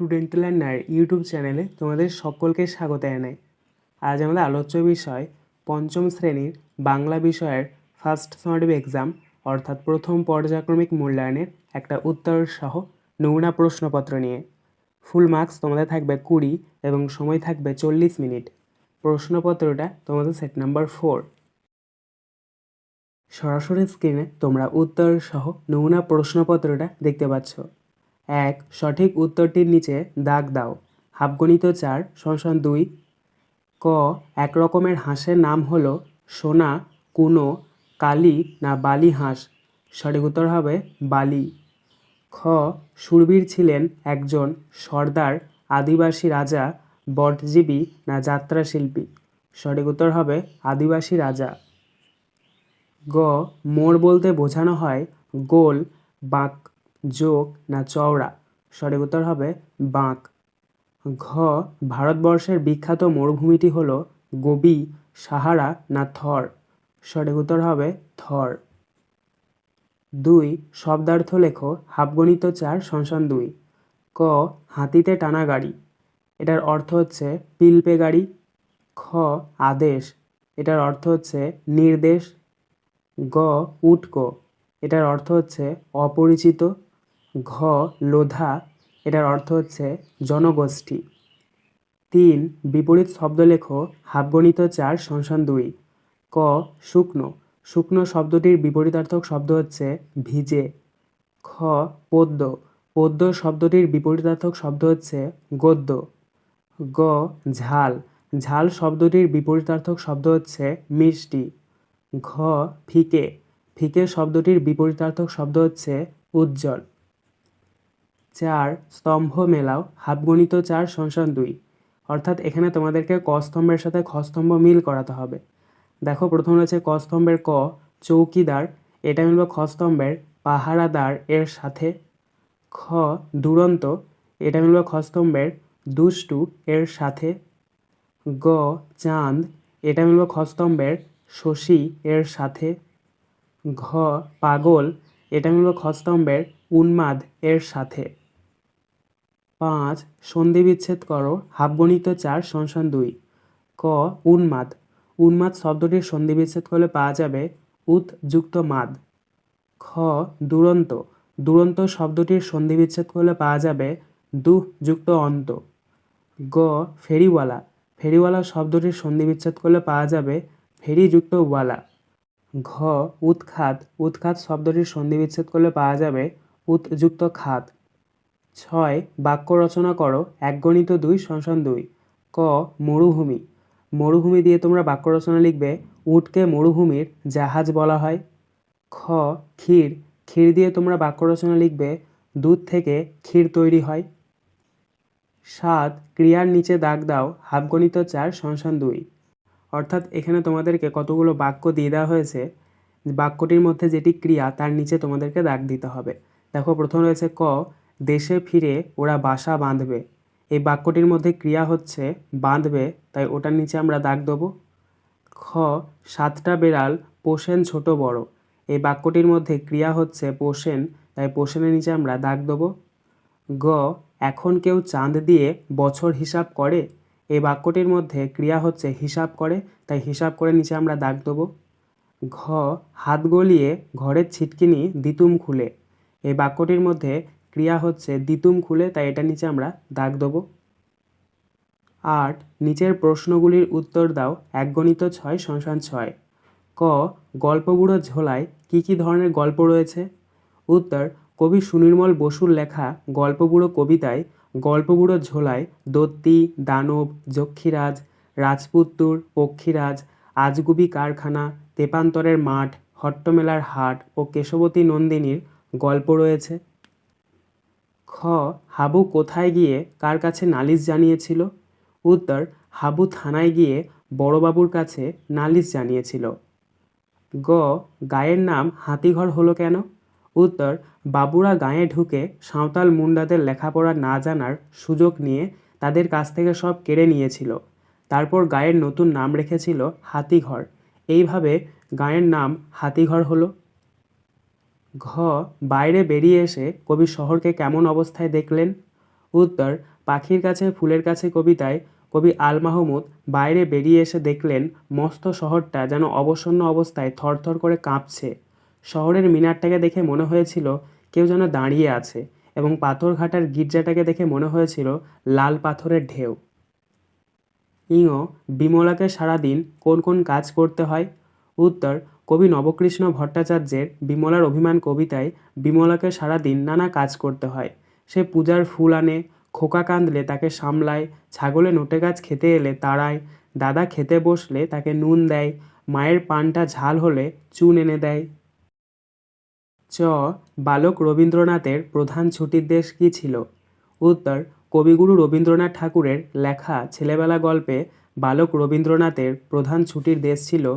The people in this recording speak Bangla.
স্টুডেন্ট লার্নার ইউটিউব চ্যানেলে তোমাদের সকলকে স্বাগত জানাই। আজ আমাদের আলোচ্য বিষয়, পঞ্চম শ্রেণির বাংলা বিষয়ের ফার্স্ট সামারিভ এক্সাম অর্থাৎ প্রথম পর্যায়ক্রমিক মূল্যায়নের একটা উত্তর সহ নমুনা প্রশ্নপত্র নিয়ে। ফুল মার্কস তোমাদের থাকবে কুড়ি এবং সময় থাকবে চল্লিশ মিনিট। প্রশ্নপত্রটা তোমাদের সেট নাম্বার ফোর সরাসরি স্ক্রিনে তোমরা উত্তর সহ নমুনা প্রশ্নপত্রটা দেখতে পাচ্ছ। এক, সঠিক উত্তরটির নিচে দাগ দাও। হাফগণিত চার সংসান দুই। ক এক রকমের হাঁসের নাম হলো সোনা, কুনো, কালি না বালি হাঁস। সঠিক উত্তর হবে বালি। খ, সুরবীর ছিলেন একজন সর্দার, আদিবাসী রাজা, বটজীবী না যাত্রা শিল্পী সঠিক উত্তর হবে আদিবাসী রাজা। গ, মোর বলতে বোঝানো হয় গোল, বাঁক যোগ না চওড়া? সঠিক উত্তর হবে বাঁক। ঘ, ভারতবর্ষের বিখ্যাত মরুভূমিটি হল গোবি, সাহারা না থর? সঠিক উত্তর হবে থর। দুই, শব্দার্থ লেখো, হাফগণিত চার সংসান দুই। ক, হাতিতে টানা গাড়ি। এটার অর্থ হচ্ছে পিলপে গাড়ি। খ, আদেশ। এটার অর্থ হচ্ছে নির্দেশ। গ, উটকো। এটার অর্থ হচ্ছে অপরিচিত। ঘ, লোধা, এটার অর্থ হচ্ছে জনগোষ্ঠী। তিন, বিপরীত শব্দ লেখো হাফগণিত চার, সংসান দুই। ক, শুকনো। শুকনো শব্দটির বিপরীতার্থক শব্দ হচ্ছে ভিজে। খ, পদ্য। পদ্য শব্দটির বিপরীতার্থক শব্দ হচ্ছে গদ্য। গ, ঝাল। ঝাল শব্দটির বিপরীতার্থক শব্দ হচ্ছে মিষ্টি। ঘ, ফিকে। ফিকে শব্দটির বিপরীতার্থক শব্দ হচ্ছে উজ্জ্বল। চার স্তম্ভ মেলাও, হাফগণিত চার সংসান দুই। অর্থাৎ এখানে তোমাদেরকে ক স্তম্ভের সাথে খ স্তম্ভ মিল করাতে হবে। দেখো, প্রথম রয়েছে ক স্তম্ভের ক, চৌকিদার। এটা মিলবে খ স্তম্ভের পাহারাদার এর সাথে খ দুরন্ত। এটা মিলবে খ স্তম্ভের দুষ্টু এর সাথে গ চাঁদ। এটা মিলবে খ স্তম্ভের শশী এর সাথে ঘ পাগল। এটা মিলবে খ স্তম্ভের উন্মাদ এর সাথে। পাঁচ, সন্ধি বিচ্ছেদ করো, হাফগণিত চার সংসান দুই। ক, উন্মাদ। উন্মাদ শব্দটির সন্ধি বিচ্ছেদ করলে পাওয়া যাবে উত যুক্ত মাদ। খ, দুরন্ত। দুরন্ত শব্দটির সন্ধি বিচ্ছেদ করলে পাওয়া যাবে দুহ যুক্ত অন্ত। গ, ফেরিওয়ালা। ফেরিওয়ালা শব্দটির সন্ধি বিচ্ছেদ করলে পাওয়া যাবে ফেরি যুক্ত ওয়ালা। ঘ, উৎখাত। উৎখাত শব্দটির সন্ধি বিচ্ছেদ করলে পাওয়া যাবে উৎযুক্ত খাত। ছয় বাক্য রচনা করো এক গণিত দুই সংসান দুই। ক, মরুভূমি। মরুভূমি দিয়ে তোমরা বাক্য রচনা লিখবে, উটকে মরুভূমির জাহাজ বলা হয়। খ, ক্ষীর। ক্ষীর দিয়ে তোমরা বাক্য রচনা লিখবে, দুধ থেকে ক্ষীর তৈরি হয়। সাত, ক্রিয়ার নিচে দাগ দাও, হাফগণিত চার সংসান দুই। অর্থাৎ এখানে তোমাদেরকে কতগুলো বাক্য দিয়ে দেওয়া হয়েছে, বাক্যটির মধ্যে যেটি ক্রিয়া, তার নিচে তোমাদেরকে দাগ দিতে হবে। দেখো, প্রথম রয়েছে ক দেশে ফিরে ওরা বাসা বাঁধবে। এই বাক্যটির মধ্যে ক্রিয়া হচ্ছে, বাঁধবে, তাই ওটার নিচে আমরা দাগ দেবো? খ, সাতটা বেড়াল পোষেন ছোট বড়। এই বাক্যটির মধ্যে ক্রিয়া হচ্ছে, পোষেন, তাই পোষেনের নিচে আমরা দাগ দেবো? গ, এখন কেউ চাঁদ দিয়ে বছর হিসাব করে? এই বাক্যটির মধ্যে ক্রিয়া হচ্ছে, হিসাব করে, তাই হিসাব করে নিচে আমরা দাগ দেবো। ঘ, হাত গলিয়ে ঘরের ছিটকিনি দিতুম খুলে। এই বাক্যটির মধ্যে ক্রিয়া হচ্ছে দিতুম খুলে, তাই এটা নিচে আমরা দাগ দেবো। আট, নিচের প্রশ্নগুলির উত্তর দাও এক গণিত ছয় সংসান ছয়। ক, গল্পগুড়ো ঝোলায় কী কী ধরনের গল্প রয়েছে? উত্তর, কবি সুনির্মল বসুর লেখা গল্পগুড়ো কবিতায় গল্পগুড়ো ঝোলায় দত্তি, দানব, যক্ষীরাজ, রাজপুত্তুর, পক্ষীরাজ, আজগুবি কারখানা, তেপান্তরের মাঠ, হট্টমেলার হাট ও কেশবতী নন্দিনীর গল্প রয়েছে। খ, হাবু কোথায় গিয়ে কার কাছে নালিশ জানিয়েছিল? উত্তর, হাবু থানায় গিয়ে বড়বাবুর কাছে নালিশ জানিয়েছিল। গ, গায়ের নাম হাতিঘর হলো কেন? উত্তর, বাবুরা গাঁয়ে ঢুকে সাঁওতাল মুন্ডাদের লেখাপড়া না জানার সুযোগ নিয়ে তাদের কাছ থেকে সব কেড়ে নিয়েছিল। তারপর গায়ের নতুন নাম রেখেছিল হাতিঘর। এইভাবে গাঁয়ের নাম হাতিঘর হলো। ঘ, বাইরে বেরিয়ে এসে কবি শহরকে কেমন অবস্থায় দেখলেন? উত্তর, পাখির কাছে, ফুলের কাছে কবিতায় কবি আল মাহমুদ বাইরে বেরিয়ে এসে দেখলেন, মস্ত শহরটা যেন অবসন্ন অবস্থায় থরথর করে কাঁপছে। শহরের মিনারটাকে দেখে মনে হয়েছিল কেউ যেন দাঁড়িয়ে আছে এবং পাথরঘাটার গির্জাটাকে দেখে মনে হয়েছিল লাল পাথরের ঢেউ। ইঙ, বিমলাকে সারাদিন কোন কোন কাজ করতে হয়? উত্তর কবি নবকৃষ্ণ ভট্টাচার্যের বিমলার অভিমান কবিতায় বিমলাকে সারাদিন নানা কাজ করতে হয়। সে পূজার ফুল আনে, খোকা কাঁদলে তাকে সামলায়, ছাগলে নোটে গাছ খেতে এলে তাড়ায়, দাদা খেতে বসলে তাকে নুন দেয়, মায়ের পানটা ঝাল হলে চুন এনে দেয়। চ. বালক রবীন্দ্রনাথের প্রধান ছুটির দেশ কী ছিল? উত্তর, কবিগুরু রবীন্দ্রনাথ ঠাকুরের লেখা ছেলেবেলা গল্পে বালক রবীন্দ্রনাথের প্রধান ছুটির দেশ ছিল